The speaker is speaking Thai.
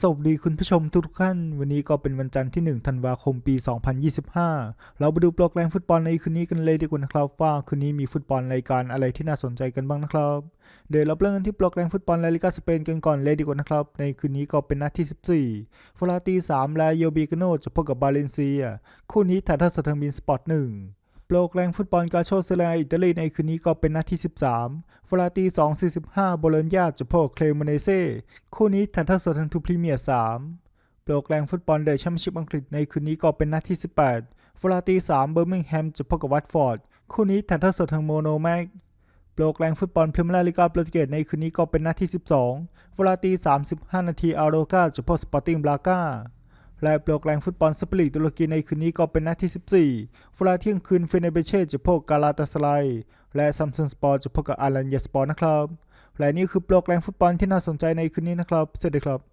สวัสดีคุณผู้ชมทุกท่าน วันนี้ก็เป็นวันจันทร์ที่ 1 ธันวาคมปี 2025 เราไปดูโปรแกรมฟุตบอลในคืนนี้กันเลยดีกว่านะครับว่าคืนนี้มีฟุตบอลรายการอะไรที่น่าสนใจกันบ้างนะครับ เดี๋ยวเราเริ่มกันที่โปรแกรมฟุตบอลลาลิกาสเปนกันก่อนเลยดีกว่านะครับ ในคืนนี้ก็เป็นนัดที่ 14ฟลาตี3และโยบิกโนจะพบกับบาเลนเซีย คู่นี้ถ่ายทอดสดทางบินสปอร์ต1 โปรแกรมฟุตบอลกาโชเซเลียอิตาลีในคืนนี้ก็เป็นนัดที่ 13ฟลาตี 2.45 โบโลญญาจะพบเคลมเนเซ่คู่นี้ถ่ายทอดสดทางทูพรีเมียร์3โปรแกรมฟุตบอลเดอะแชมเปี้ยนชิพอังกฤษในคืนนี้ก็เป็นนัดที่ 18ฟลาตี 3 เบอร์มิงแฮมจะพบกับวัตฟอร์ด คู่นี้ถ่ายทอดสดทางโมโนแม็กโปรแกรมฟุตบอลพรีเมียร์ลีกาโปรตุเกสในคืนนี้ก็เป็นนัดที่ 12ฟลาตี 35 นาทีอาโรกาจะพบสปอร์ติ้งบราก้า และโปรแกรมฟุตบอลสเปริกตุรกีในคืนนี้ก็เป็นนัดที่ 14เวลาเที่ยงคืนเฟเนเบเช่จะพบกาลาตาสไลและซัมซุงสปอร์จะพบกับอารันยาสปอร์นะครับ และนี่คือโปรแกรมฟุตบอลที่น่าสนใจในคืนนี้นะครับ เสวัสดีครับ